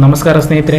ನಮಸ್ಕಾರ ಸ್ನೇಹಿತರೆ.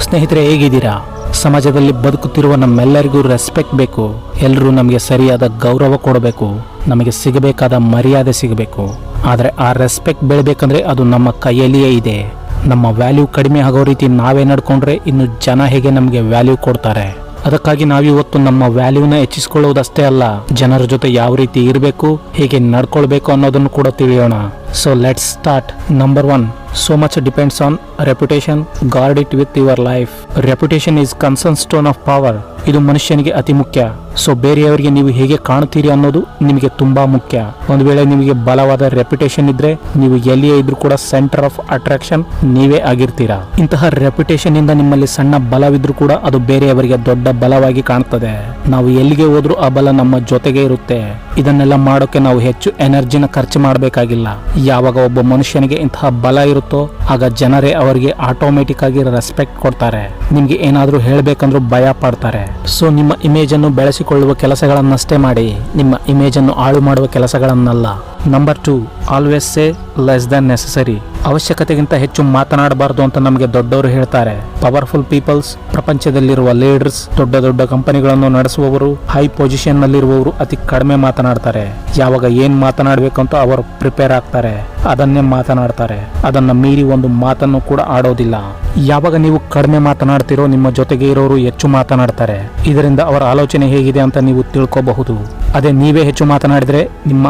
ಸ್ನೇಹಿತರೆ, ಹೇಗಿದ್ದೀರಾ? ಸಮಾಜದಲ್ಲಿ ಬದುಕುತ್ತಿರುವ ನಮ್ಮೆಲ್ಲರಿಗೂ ರೆಸ್ಪೆಕ್ಟ್ ಬೇಕು. ಎಲ್ಲರೂ ನಮಗೆ ಸರಿಯಾದ ಗೌರವ ಕೊಡಬೇಕು. ನಮಗೆ ಸಿಗಬೇಕಾದ ಮರ್ಯಾದೆ ಸಿಗಬೇಕು. ಆದರೆ ಆ ರೆಸ್ಪೆಕ್ಟ್ ಬೆಳಬೇಕಂದ್ರೆ ಅದು ನಮ್ಮ ಕೈಯಲ್ಲಿಯೇ ಇದೆ. ನಮ್ಮ ವ್ಯಾಲ್ಯೂ ಕಡಿಮೆ ಆಗೋ ರೀತಿ ನಾವೇ ನಡ್ಕೊಂಡ್ರೆ ಇನ್ನು ಜನ ಹೇಗೆ ನಮಗೆ ವ್ಯಾಲ್ಯೂ ಕೊಡ್ತಾರೆ? ಅದಕ್ಕಾಗಿ ನಾವಿವತ್ತು ನಮ್ಮ ವ್ಯಾಲ್ಯೂನ ಹೆಚ್ಚಿಸಿಕೊಳ್ಳುವುದಷ್ಟೇ ಅಲ್ಲ, ಜನರ ಜೊತೆ ಯಾವ ರೀತಿ ಇರಬೇಕು, ಹೇಗೆ ನಡ್ಕೊಳ್ಬೇಕು ಅನ್ನೋದನ್ನು ಕೂಡ ತಿಳಿಯೋಣ. So let's start. Number one. So much depends on reputation. Guard it with your life. Reputation is cornerstone of power ಇದು ಮನುಷ್ಯನಿಗೆ ಅತಿ ಮುಖ್ಯ ಸೊ ಬೇರೆಯವರಿಗೆ ನೀವು ಹೇಗೆ ಕಾಣುತ್ತೀರಿ ಅನ್ನೋದು ನಿಮಗೆ ತುಂಬಾ ಮುಖ್ಯ ಒಂದು ವೇಳೆ ನಿಮಗೆ ಬಲವಾದ ರೆಪ್ಯುಟೇಷನ್ ಇದ್ರೆ, ನೀವು ಎಲ್ಲಿಯೇ ಇದ್ರೂ ಕೂಡ ಸೆಂಟರ್ ಆಫ್ ಅಟ್ರಾಕ್ಷನ್ ನೀವೇ ಆಗಿರ್ತೀರಾ ಇಂತಹ ರೆಪ್ಯುಟೇಷನ್ ಇಂದ ನಿಮ್ಮಲ್ಲಿ ಸಣ್ಣ ಬಲವಿದ್ರೂ ಕೂಡ ಅದು ಬೇರೆಯವರಿಗೆ ದೊಡ್ಡ ಬಲವಾಗಿ ಕಾಣುತ್ತದೆ ನಾವು ಎಲ್ಲಿಗೆ ಹೋದ್ರೂ ಆ ಬಲ ನಮ್ಮ ಜೊತೆಗೆ ಇರುತ್ತೆ ಇದನ್ನೆಲ್ಲ ಮಾಡೋಕೆ ನಾವು ಹೆಚ್ಚು ಎನರ್ಜಿನ ಖರ್ಚು ಮಾಡಬೇಕಾಗಿಲ್ಲ. ಯಾವಾಗ ಒಬ್ಬ ಮನುಷ್ಯನಿಗೆ ಇಂತಹ ಬಲ ಇರುತ್ತೋ, ಆಗ ಜನರೇ ಅವರಿಗೆ ಆಟೋಮೆಟಿಕ್ ಆಗಿ ರೆಸ್ಪೆಕ್ಟ್ ಕೊಡ್ತಾರೆ. ನಿಮ್ಗೆ ಏನಾದರೂ ಹೇಳಬೇಕಂದ್ರೂ ಭಯ ಪಡ್ತಾರೆ. ಸೊ ನಿಮ್ಮ ಇಮೇಜ್ ಅನ್ನು ಬೆಳೆಸಿಕೊಳ್ಳುವ ಕೆಲಸಗಳನ್ನಷ್ಟೇ ಮಾಡಿ, ನಿಮ್ಮ ಇಮೇಜ್ ಅನ್ನು ಹಾಳು ಮಾಡುವ ಕೆಲಸಗಳನ್ನಲ್ಲ. Number two always say less than necessary ಅವಶ್ಯಕತೆಗಿಂತ ಹೆಚ್ಚು ಮಾತನಾಡಬಾರದು ಅಂತ ನಮಗೆ ದೊಡ್ಡವರು ಹೇಳ್ತಾರೆ. ಪವರ್ಫುಲ್ ಪೀಪಲ್ಸ್ ಪ್ರಪಂಚದಲ್ಲಿರುವ ಲೀಡರ್ಸ್ ದೊಡ್ಡ ದೊಡ್ಡ ಕಂಪನಿಗಳನ್ನು ನಡೆಸುವವರು ಹೈ ಪೊಸಿಷನ್ ನಲ್ಲಿರುವವರು ಅತಿ ಕಡಿಮೆ ಮಾತನಾಡ್ತಾರೆ. ಯಾವಾಗ ಏನ್ ಮಾತನಾಡಬೇಕು ಅಂತ ಅವರು ಪ್ರಿಪೇರ್ ಆಗ್ತಾರೆ. ಅದನ್ನೇ ಮಾತನಾಡ್ತಾರೆ. ಅದನ್ನ ಮೀರಿ ಒಂದು ಮಾತನ್ನು ಕೂಡ ಆಡೋದಿಲ್ಲ. ಯಾವಾಗ ನೀವು ಕಡಿಮೆ ಮಾತನಾಡ್ತಿರೋ ನಿಮ್ಮ ಜೊತೆಗೆ ಇರೋರು ಹೆಚ್ಚು ಮಾತನಾಡ್ತಾರೆ. ಇದರಿಂದ ಅವರ ಆಲೋಚನೆ ಹೇಗಿದೆ ಅಂತ ನೀವು ತಿಳ್ಕೋಬಹುದು. ಅದೇ ನೀವೇ ಹೆಚ್ಚು ಮಾತನಾಡಿದ್ರೆ ನಿಮ್ಮ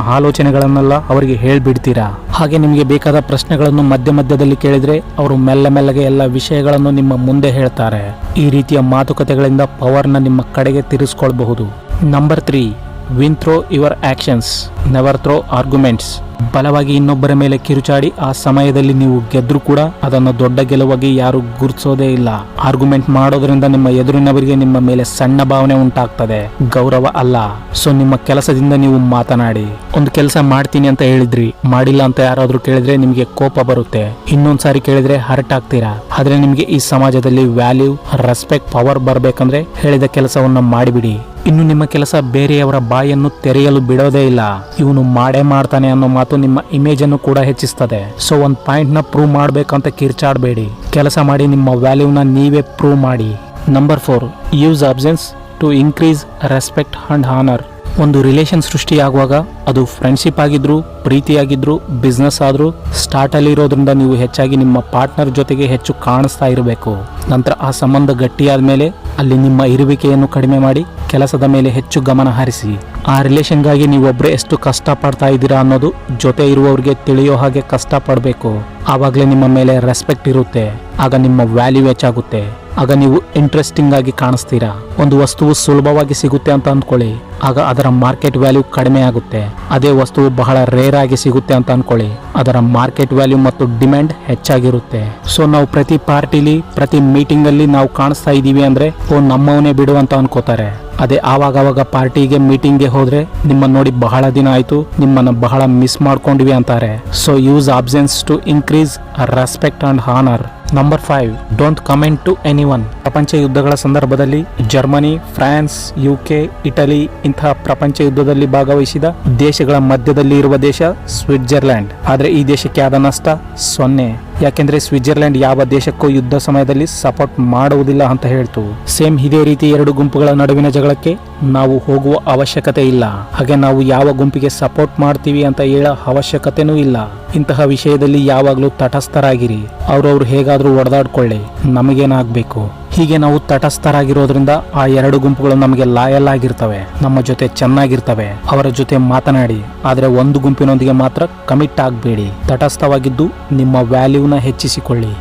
ಆಲೋಚನೆಗಳನ್ನೆಲ್ಲ ಅವರಿಗೆ ಹೇಳ್ಬಿಡ್ತೀರಾ? ಹಾಗೆ ನಿಮಗೆ ಬೇಕಾದ ಪ್ರಶ್ನೆಗಳನ್ನು ಮಧ್ಯ ಮಧ್ಯದಲ್ಲಿ ಕೇಳಿದ್ರೆ ಅವರು ಮೆಲ್ಲ ಮೆಲ್ಲಗೆ ಎಲ್ಲ ವಿಷಯಗಳನ್ನು ನಿಮ್ಮ ಮುಂದೆ ಹೇಳ್ತಾರೆ. ಈ ರೀತಿಯ ಮಾತುಕತೆಗಳಿಂದ ಪವರ್ನ ನಿಮ್ಮ ಕಡೆಗೆ ತಿರ್ಸ್ಕೊಳ್ಬಹುದು. Number three win through your actions never through arguments ಬಲವಾಗಿ ಇನ್ನೊಬ್ಬರ ಮೇಲೆ ಕಿರುಚಾಡಿ, ಆ ಸಮಯದಲ್ಲಿ ನೀವು ಗೆದ್ರೂ ಕೂಡ ಅದನ್ನು ದೊಡ್ಡ ಗೆಲುವಾಗಿ ಯಾರು ಗುರುತಿಸೋದೇ ಇಲ್ಲ. ಆರ್ಗ್ಯುಮೆಂಟ್ ಮಾಡೋದ್ರಿಂದ ನಿಮ್ಮ ಎದುರಿನವರಿಗೆ ನಿಮ್ಮ ಮೇಲೆ ಸಣ್ಣ ಭಾವನೆ ಉಂಟಾಗ್ತದೆ. ಗೌರವ ಅಲ್ಲ. ಸೊ ನಿಮ್ಮ ಕೆಲಸದಿಂದ ನೀವು ಮಾತನಾಡಿ. ಒಂದು ಕೆಲಸ ಮಾಡ್ತೀನಿ ಅಂತ ಹೇಳಿದ್ರಿ. ಮಾಡಿಲ್ಲ ಅಂತ ಯಾರಾದ್ರೂ ಕೇಳಿದ್ರೆ ನಿಮಗೆ ಕೋಪ ಬರುತ್ತೆ. ಇನ್ನೊಂದ್ಸಾರಿ ಕೇಳಿದ್ರೆ ಹರ್ಟ್ ಆಗ್ತೀರಾ? ಆದ್ರೆ ನಿಮಗೆ ಈ ಸಮಾಜದಲ್ಲಿ ವ್ಯಾಲ್ಯೂ, ರೆಸ್ಪೆಕ್ಟ್, ಪವರ್ ಬರ್ಬೇಕಂದ್ರೆ ಹೇಳಿದ ಕೆಲಸವನ್ನ ಮಾಡಿಬಿಡಿ. ಇನ್ನು ನಿಮ್ಮ ಕೆಲಸ ಬೇರೆಯವರ ಬಾಯನ್ನು ತೆರೆಯಲು ಬಿಡೋದೇ ಇಲ್ಲ. ಇವನು ಮಾಡೇ ಮಾಡ್ತಾನೆ ಅನ್ನೋ ಮಾತು ನಿಮ್ಮ ಇಮೇಜ್ ಅನ್ನು ಕೂಡ ಹೆಚ್ಚಿಸ್ತದೆ. ಸೊ ಒಂದು ಪಾಯಿಂಟ್ನ ಪ್ರೂವ್ ಮಾಡ್ಬೇಕಂತ ಕಿರ್ಚಾಡಬೇಡಿ. ಕೆಲಸ ಮಾಡಿ ನಿಮ್ಮ ವ್ಯಾಲ್ಯೂನ ನೀವೇ ಪ್ರೂವ್ ಮಾಡಿ. Number four use absence to increase respect and honour ಒಂದು ರಿಲೇಷನ್ ಸೃಷ್ಟಿಯಾಗುವಾಗ ಅದು ಫ್ರೆಂಡ್ಶಿಪ್ ಆಗಿದ್ರು, ಪ್ರೀತಿಯಾಗಿದ್ರು ಬಿಸ್ನೆಸ್ ಆದರೂ ಸ್ಟಾರ್ಟ್ ಅಲ್ಲಿ ಇರೋದ್ರಿಂದ ನೀವು ಹೆಚ್ಚಾಗಿ ನಿಮ್ಮ ಪಾರ್ಟ್ನರ್ ಜೊತೆಗೆ ಹೆಚ್ಚು ಕಾಣಿಸ್ತಾ ಇರಬೇಕು. ನಂತರ ಆ ಸಂಬಂಧ ಗಟ್ಟಿಯಾದ ಮೇಲೆ ಅಲ್ಲಿ ನಿಮ್ಮ ಇರುವಿಕೆಯನ್ನು ಕಡಿಮೆ ಮಾಡಿ ಕೆಲಸದ ಮೇಲೆ ಹೆಚ್ಚು ಗಮನ ಹರಿಸಿ. ಆ ರಿಲೇಷನ್ಗಾಗಿ ನೀವೊಬ್ಬರೇ ಎಷ್ಟು ಕಷ್ಟ ಪಡ್ತಾ ಇದ್ದೀರಾ ಅನ್ನೋದು ಜೊತೆ ಇರುವವರಿಗೆ ತಿಳಿಯೋ ಹಾಗೆ ಕಷ್ಟ ಪಡಬೇಕು ಆವಾಗಲೇ ನಿಮ್ಮ ಮೇಲೆ ರೆಸ್ಪೆಕ್ಟ್ ಇರುತ್ತೆ. ಆಗ ನಿಮ್ಮ ವ್ಯಾಲ್ಯೂ ಹೆಚ್ಚಾಗುತ್ತೆ. ಆಗ ನೀವು ಇಂಟ್ರೆಸ್ಟಿಂಗ್ ಆಗಿ ಕಾಣಿಸ್ತೀರಾ? ಒಂದು ವಸ್ತುವು ಸುಲಭವಾಗಿ ಸಿಗುತ್ತೆ ಅಂತ ಅಂದ್ಕೊಳ್ಳಿ. ಆಗ ಅದರ ಮಾರ್ಕೆಟ್ ವ್ಯಾಲ್ಯೂ ಕಡಿಮೆ ಆಗುತ್ತೆ. ಅದೇ ವಸ್ತುವು ಬಹಳ ರೇರ್ ಆಗಿ ಸಿಗುತ್ತೆ ಅಂತ ಅನ್ಕೊಳ್ಳಿ ಅದರ ಮಾರ್ಕೆಟ್ ವ್ಯಾಲ್ಯೂ ಮತ್ತು ಡಿಮ್ಯಾಂಡ್ ಹೆಚ್ಚಾಗಿರುತ್ತೆ. ಸೊ ನಾವು ಪ್ರತಿ ಪಾರ್ಟಿಲಿ, ಪ್ರತಿ ಮೀಟಿಂಗ್ ಅಲ್ಲಿ ನಾವು ಕಾಣಿಸ್ತಾ ಇದೀವಿ ಅಂದ್ರೆ, ಓ, ನಮ್ಮವನೇ ಬಿಡು ಅಂತ ಅನ್ಕೋತಾರೆ. ಅದೇ ಆವಾಗವಾಗ ಪಾರ್ಟಿಗೆ ಮೀಟಿಂಗ್ಗೆ ಹೋದ್ರೆ ನಿಮ್ಮ ನೋಡಿ ಬಹಳ ದಿನ ಆಯ್ತು, ನಿಮ್ಮನ್ನ ಬಹಳ ಮಿಸ್ ಮಾಡ್ಕೊಂಡ್ವಿ ಅಂತಾರೆ. So use absence to increase respect and honour number five don't commit to anyone ಪ್ರಪಂಚ ಯುದ್ಧಗಳ ಸಂದರ್ಭದಲ್ಲಿ ಜರ್ಮನಿ, ಫ್ರಾನ್ಸ್ ಯುಕೆ ಇಟಲಿ ಇಂತಹ ಪ್ರಪಂಚ ಯುದ್ಧದಲ್ಲಿ ಭಾಗವಹಿಸಿದ ದೇಶಗಳ ಮಧ್ಯದಲ್ಲಿ ಇರುವ ದೇಶ ಸ್ವಿಟ್ಜರ್ಲ್ಯಾಂಡ್. ಆದರೆ ಈ ದೇಶಕ್ಕೆ ಆದ ನಷ್ಟ ಸೊನ್ನೆ. ಯಾಕೆಂದ್ರೆ ಸ್ವಿಟ್ಜರ್ಲೆಂಡ್ ಯಾವ ದೇಶಕ್ಕೂ ಯುದ್ಧ ಸಮಯದಲ್ಲಿ ಸಪೋರ್ಟ್ ಮಾಡುವುದಿಲ್ಲ ಅಂತ ಹೇಳ್ತು. ಸೇಮ್ ಇದೇ ರೀತಿ ಎರಡು ಗುಂಪುಗಳ ನಡುವಿನ ಜಗಳಕ್ಕೆ ನಾವು ಹೋಗುವ ಅವಶ್ಯಕತೆ ಇಲ್ಲ. ಹಾಗೆ ನಾವು ಯಾವ ಗುಂಪಿಗೆ ಸಪೋರ್ಟ್ ಮಾಡ್ತೀವಿ ಅಂತ ಹೇಳೋ ಅವಶ್ಯಕತೆನೂ ಇಲ್ಲ. ಇಂತಹ ವಿಷಯದಲ್ಲಿ ಯಾವಾಗಲೂ ತಟಸ್ಥರಾಗಿರಿ. ಅವ್ರವ್ರು ಹೇಗಾದ್ರೂ ಒಡೆದಾಡ್ಕೊಳ್ಳಿ. ನಮಗೇನಾಗಬೇಕು? ಹೀಗೆ ನಾವು ತಟಸ್ಥರಾಗಿರೋದ್ರಿಂದ ಆ ಎರಡು ಗುಂಪುಗಳು ನಮಗೆ ಲಾಯಲ್ ಆಗಿರ್ತವೆ ನಮ್ಮ ಜೊತೆ ಚೆನ್ನಾಗಿರ್ತವೆ, ಅವರ ಜೊತೆ ಮಾತನಾಡಿ, ಆದರೆ ಒಂದು ಗುಂಪಿನೊಂದಿಗೆ ಮಾತ್ರ ಕಮಿಟ್ ಆಗಬೇಡಿ. ತಟಸ್ಥವಾಗಿದ್ದು ನಿಮ್ಮ ವ್ಯಾಲ್ಯೂನ ಹೆಚ್ಚಿಸಿಕೊಳ್ಳಿ.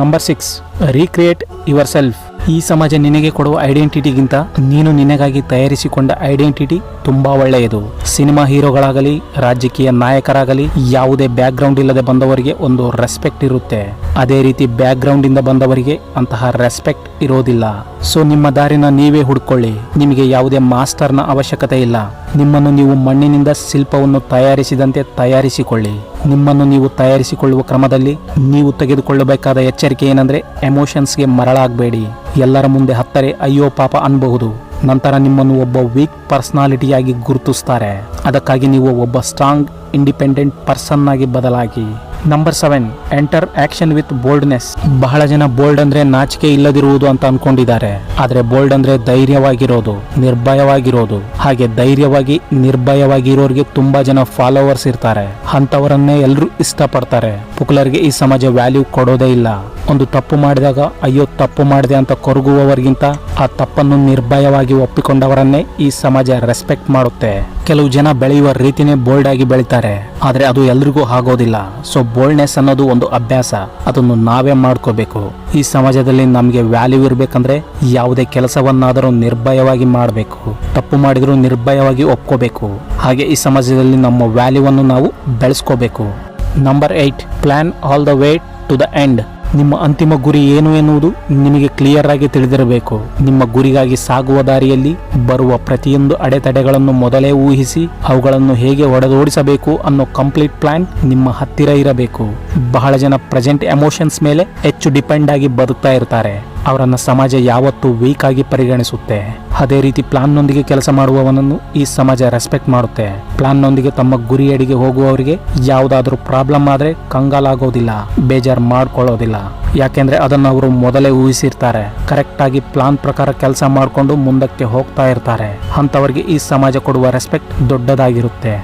Number six recreate yourself ಈ ಸಮಾಜ ನಿನಗೆ ಕೊಡುವ ಐಡೆಂಟಿಟಿಗಿಂತ ನೀನು ನಿನಗಾಗಿ ತಯಾರಿಸಿಕೊಂಡ ಐಡೆಂಟಿಟಿ ತುಂಬಾ ಒಳ್ಳೆಯದು. ಸಿನಿಮಾ ಹೀರೋಗಳಾಗಲಿ, ರಾಜಕೀಯ ನಾಯಕರಾಗಲಿ, ಯಾವುದೇ ಬ್ಯಾಕ್ ಗ್ರೌಂಡ್ ಇಲ್ಲದೆ ಬಂದವರಿಗೆ ಒಂದು ರೆಸ್ಪೆಕ್ಟ್ ಇರುತ್ತೆ. ಅದೇ ರೀತಿ ಬ್ಯಾಕ್ ಗ್ರೌಂಡ್ ಇಂದ ಬಂದವರಿಗೆ ಅಂತಹ ರೆಸ್ಪೆಕ್ಟ್ ಇರೋದಿಲ್ಲ. ಸೊ ನಿಮ್ಮ ದಾರಿನ ನೀವೇ ಹುಡ್ಕೊಳ್ಳಿ. ನಿಮಗೆ ಯಾವುದೇ ಮಾಸ್ಟರ್ನ ಅವಶ್ಯಕತೆ ಇಲ್ಲ. ನಿಮ್ಮನ್ನು ನೀವು ಮಣ್ಣಿನಿಂದ ಶಿಲ್ಪವನ್ನು ತಯಾರಿಸಿದಂತೆ ತಯಾರಿಸಿಕೊಳ್ಳಿ. ನಿಮ್ಮನ್ನು ನೀವು ತಯಾರಿಸಿಕೊಳ್ಳುವ ಕ್ರಮದಲ್ಲಿ ನೀವು ತೆಗೆದುಕೊಳ್ಳಬೇಕಾದ ಎಚ್ಚರಿಕೆ ಏನಂದ್ರೆ ಎಮೋಷನ್ಸ್ಗೆ ಮರಳಾಗಬೇಡಿ. ಎಲ್ಲರ ಮುಂದೆ ಹತ್ತರೆ ಅಯ್ಯೋ ಪಾಪ ಅನ್ಬಹುದು. ನಂತರ ನಿಮ್ಮನ್ನು ಒಬ್ಬ ವೀಕ್ ಪರ್ಸನಾಲಿಟಿಯಾಗಿ ಗುರುತಿಸ್ತಾರೆ. ಅದಕ್ಕಾಗಿ ನೀವು ಒಬ್ಬ ಸ್ಟ್ರಾಂಗ್, ಇಂಡಿಪೆಂಡೆಂಟ್ ಪರ್ಸನ್ ಆಗಿ ಬದಲಾಗಿ. Number seven enter action with boldness ಬಹಳ ಜನ ಬೋಲ್ಡ್ ಅಂದ್ರೆ ನಾಚಿಕೆ ಇಲ್ಲದಿರುವುದು ಅಂತ ಅನ್ಕೊಂಡಿದ್ದಾರೆ. ಆದ್ರೆ ಬೋಲ್ಡ್ ಅಂದ್ರೆ ಧೈರ್ಯವಾಗಿರೋದು, ನಿರ್ಭಯವಾಗಿರೋದು. ಹಾಗೆ ಧೈರ್ಯವಾಗಿ, ನಿರ್ಭಯವಾಗಿರೋರಿಗೆ ತುಂಬಾ ಜನ ಫಾಲೋವರ್ಸ್ ಇರ್ತಾರೆ. ಅಂತವರನ್ನೇ ಎಲ್ಲರೂ ಇಷ್ಟಪಡ್ತಾರೆ. ಪುಕ್ಲರ್ಗೆ ಈ ಸಮಾಜ ವ್ಯಾಲ್ಯೂ ಕೊಡೋದೇ ಇಲ್ಲ. ಒಂದು ತಪ್ಪು ಮಾಡಿದಾಗ ಅಯ್ಯೋ ತಪ್ಪು ಮಾಡಿದೆ ಅಂತ ಕೊರಗುವವರಿಗಿಂತ ಆ ತಪ್ಪನ್ನು ನಿರ್ಭಯವಾಗಿ ಒಪ್ಪಿಕೊಂಡವರನ್ನೇ ಈ ಸಮಾಜ ರೆಸ್ಪೆಕ್ಟ್ ಮಾಡುತ್ತೆ. ಕೆಲವು ಜನ ಬೆಳೆಯುವ ರೀತಿನೇ ಬೋಲ್ಡ್ ಆಗಿ ಬೆಳಿತಾರೆ. ಆದರೆ ಅದು ಎಲ್ರಿಗೂ ಆಗೋದಿಲ್ಲ. ಸೊ ಬೋಲ್ಡ್ನೆಸ್ ಅನ್ನೋದು ಒಂದು ಅಭ್ಯಾಸ. ಅದನ್ನು ನಾವೇ ಮಾಡ್ಕೋಬೇಕು. ಈ ಸಮಾಜದಲ್ಲಿ ನಮಗೆ ವ್ಯಾಲ್ಯೂ ಇರಬೇಕಂದ್ರೆ ಯಾವುದೇ ಕೆಲಸವನ್ನಾದರೂ ನಿರ್ಭಯವಾಗಿ ಮಾಡಬೇಕು. ತಪ್ಪು ಮಾಡಿದರೂ ನಿರ್ಭಯವಾಗಿ ಒಪ್ಕೋಬೇಕು. ಹಾಗೆ ಈ ಸಮಾಜದಲ್ಲಿ ನಮ್ಮ ವ್ಯಾಲ್ಯೂವನ್ನು ನಾವು ಬೆಳೆಸ್ಕೋಬೇಕು. Number eight plan all the way to the end ನಿಮ್ಮ ಅಂತಿಮ ಗುರಿ ಏನು ಎನ್ನುವುದು ನಿಮಗೆ ಕ್ಲಿಯರ್ ಆಗಿ ತಿಳಿದಿರಬೇಕು. ನಿಮ್ಮ ಗುರಿಗಾಗಿ ಸಾಗುವ ದಾರಿಯಲ್ಲಿ ಬರುವ ಪ್ರತಿಯೊಂದು ಅಡೆತಡೆಗಳನ್ನು ಮೊದಲೇ ಊಹಿಸಿ, ಅವುಗಳನ್ನು ಹೇಗೆ ಹೊಡೆದೋಡಿಸಬೇಕು ಅನ್ನೋ ಕಂಪ್ಲೀಟ್ ಪ್ಲಾನ್ ನಿಮ್ಮ ಹತ್ತಿರ ಇರಬೇಕು. ಬಹಳ ಜನ ಪ್ರೆಸೆಂಟ್ ಎಮೋಷನ್ಸ್ ಮೇಲೆ ಹೆಚ್ಚು ಡಿಪೆಂಡ್ ಆಗಿ ಬದುಕ್ತಾ ಇರ್ತಾರೆ. ಅವರನ್ನ ಸಮಾಜ ಯಾವತ್ತೂ ವೀಕ್ ಆಗಿ ಪರಿಗಣಿಸುತ್ತೆ. ಅದೇ ರೀತಿ ಪ್ಲಾನ್ನೊಂದಿಗೆ ಕೆಲಸ ಮಾಡುವವನನ್ನು ಈ ಸಮಾಜ ರೆಸ್ಪೆಕ್ಟ್ ಮಾಡುತ್ತೆ. ಪ್ಲಾನ್ನೊಂದಿಗೆ ತಮ್ಮ ಗುರಿಯಡಿಗೆ ಹೋಗುವವರಿಗೆ ಯಾವುದಾದ್ರೂ ಪ್ರಾಬ್ಲಮ್ ಆದರೆ ಕಂಗಾಲಾಗೋದಿಲ್ಲ, ಬೇಜಾರು ಮಾಡ್ಕೊಳ್ಳೋದಿಲ್ಲ. ಯಾಕೆಂದ್ರೆ ಅದನ್ನು ಅವರು ಮೊದಲೇ ಊಹಿಸಿರ್ತಾರೆ. ಕರೆಕ್ಟ್ ಆಗಿ ಪ್ಲಾನ್ ಪ್ರಕಾರ ಕೆಲಸ ಮಾಡಿಕೊಂಡು ಮುಂದಕ್ಕೆ ಹೋಗ್ತಾ ಇರ್ತಾರೆ. ಅಂಥವರಿಗೆ ಈ ಸಮಾಜ ಕೊಡುವ respect ದೊಡ್ಡದಾಗಿರುತ್ತೆ.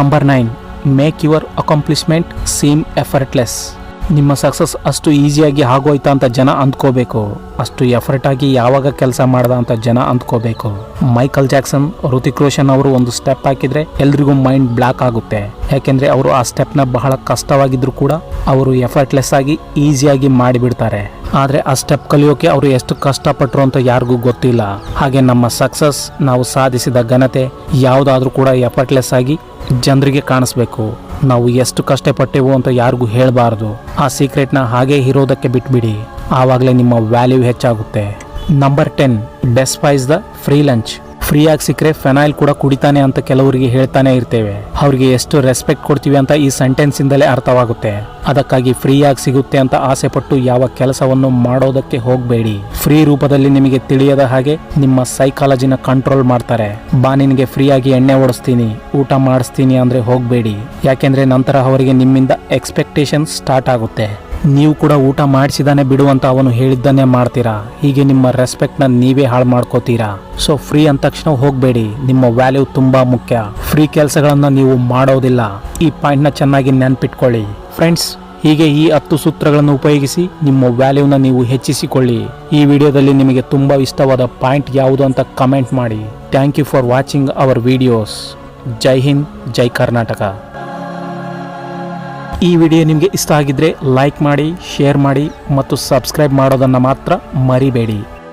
Number nine make your accomplishment seem effortless ನಿಮ್ಮ ಸಕ್ಸಸ್ ಅಷ್ಟು ಈಸಿಯಾಗಿ ಆಗೋಯ್ತಾ ಅಂತ ಜನ ಅಂದ್ಕೋಬೇಕು. ಅಷ್ಟು ಎಫರ್ಟ್ ಆಗಿ ಯಾವಾಗ ಕೆಲಸ ಮಾಡ್ದ ಅಂತ ಜನ ಅಂದ್ಕೋಬೇಕು. ಮೈಕಲ್ ಜಾಕ್ಸನ್ ಋತಿಕ್ ರೋಷನ್ ಅವರು ಒಂದು ಸ್ಟೆಪ್ ಹಾಕಿದ್ರೆ ಎಲ್ರಿಗೂ ಮೈಂಡ್ ಬ್ಲಾಕ್ ಆಗುತ್ತೆ. ಯಾಕೆಂದ್ರೆ ಅವರು ಆ ಸ್ಟೆಪ್ನ ಬಹಳ ಕಷ್ಟವಾಗಿದ್ರು ಕೂಡ ಅವರು ಎಫರ್ಟ್ಲೆಸ್ ಆಗಿ ಈಸಿಯಾಗಿ ಮಾಡಿಬಿಡ್ತಾರೆ. ಆದರೆ ಆ ಸ್ಟೆಪ್ ಕಲಿಯೋಕೆ ಅವರು ಎಷ್ಟು ಕಷ್ಟಪಟ್ಟರು ಅಂತ ಯಾರಿಗೂ ಗೊತ್ತಿಲ್ಲ. ಹಾಗೆ ನಮ್ಮ ಸಕ್ಸಸ್ ನಾವು ಸಾಧಿಸಿದ ಘನತೆ ಯಾವುದಾದ್ರೂ ಕೂಡ ಎಫರ್ಟ್ಲೆಸ್ ಆಗಿ ಜನರಿಗೆ ಕಾಣಿಸ್ಬೇಕು. ನಾವು ಎಷ್ಟು ಕಷ್ಟಪಟ್ಟೆವು ಅಂತ ಯಾರಿಗೂ ಹೇಳಬಾರ್ದು. ಆ ಸೀಕ್ರೆಟ್ನ ಹಾಗೆ ಇರೋದಕ್ಕೆ ಬಿಟ್ಬಿಡಿ. ಆವಾಗಲೇ ನಿಮ್ಮ ವ್ಯಾಲ್ಯೂ ಹೆಚ್ಚಾಗುತ್ತೆ. Number ten despise the free lunch ಫ್ರೀಯಾಗಿ ಸಿಕ್ಕರೆ ಫೆನೈಲ್ ಕೂಡ ಕುಡಿತಾನೆ ಅಂತ ಕೆಲವರಿಗೆ ಹೇಳ್ತಾನೆ ಇರ್ತೇವೆ. ಅವರಿಗೆ ಎಷ್ಟು ರೆಸ್ಪೆಕ್ಟ್ ಕೊಡ್ತೀವಿ ಅಂತ ಈ ಸೆಂಟೆನ್ಸ್ ಇಂದಲೇ ಅರ್ಥವಾಗುತ್ತೆ. ಅದಕ್ಕಾಗಿ ಫ್ರೀಯಾಗಿ ಸಿಗುತ್ತೆ ಅಂತ ಆಸೆ ಪಟ್ಟು ಯಾವ ಕೆಲಸವನ್ನು ಮಾಡೋದಕ್ಕೆ ಹೋಗಬೇಡಿ. ಫ್ರೀ ರೂಪದಲ್ಲಿ ನಿಮಗೆ ತಿಳಿಯದ ಹಾಗೆ ನಿಮ್ಮ ಸೈಕಾಲಜಿನ ಕಂಟ್ರೋಲ್ ಮಾಡ್ತಾರೆ. ಬಾ ನಿನಗೆ ಫ್ರೀಯಾಗಿ ಎಣ್ಣೆ ಓಡಿಸ್ತೀನಿ, ಊಟ ಮಾಡಿಸ್ತೀನಿ ಅಂದ್ರೆ ಹೋಗಬೇಡಿ. ಯಾಕೆಂದ್ರೆ ನಂತರ ಅವರಿಗೆ ನಿಮ್ಮಿಂದ ಎಕ್ಸ್ಪೆಕ್ಟೇಷನ್ ಸ್ಟಾರ್ಟ್ ಆಗುತ್ತೆ. ನೀವು ಕೂಡ ಊಟ ಮಾಡಿಸಿದಾನೆ ಬಿಡು ಅಂತ ಅವನು ಹೇಳಿದ್ದನ್ನೇ ಮಾಡ್ತೀರಾ? ಹೀಗೆ ನಿಮ್ಮ ರೆಸ್ಪೆಕ್ಟ್ನ ನೀವೇ ಹಾಳು ಮಾಡ್ಕೋತೀರಾ? ಸೊ ಫ್ರೀ ಅಂದ ತಕ್ಷಣ ಹೋಗಬೇಡಿ. ನಿಮ್ಮ ವ್ಯಾಲ್ಯೂ ತುಂಬಾ ಮುಖ್ಯ. ಫ್ರೀ ಕೆಲಸಗಳನ್ನು ನೀವು ಮಾಡೋದಿಲ್ಲ. ಈ ಪಾಯಿಂಟ್ನ ಚೆನ್ನಾಗಿ ನೆನ್ಪಿಟ್ಕೊಳ್ಳಿ. ಫ್ರೆಂಡ್ಸ್ ಹೀಗೆ ಈ ಹತ್ತು ಸೂತ್ರಗಳನ್ನು ಉಪಯೋಗಿಸಿ ನಿಮ್ಮ ವ್ಯಾಲ್ಯೂನ ನೀವು ಹೆಚ್ಚಿಸಿಕೊಳ್ಳಿ. ಈ ವಿಡಿಯೋದಲ್ಲಿ ನಿಮಗೆ ತುಂಬ ಇಷ್ಟವಾದ ಪಾಯಿಂಟ್ ಯಾವುದು ಅಂತ ಕಮೆಂಟ್ ಮಾಡಿ. Thank you for watching our videos ಜೈ ಹಿಂದ್, ಜೈ ಕರ್ನಾಟಕ. ಈ ವಿಡಿಯೋ ನಿಮಗೆ ಇಷ್ಟ ಆಗಿದ್ರೆ ಲೈಕ್ ಮಾಡಿ ಶೇರ್ ಮಾಡಿ ಮತ್ತು ಸಬ್ಸ್ಕ್ರೈಬ್ ಮಾಡೋದನ್ನು ಮಾತ್ರ ಮರಿಬೇಡಿ.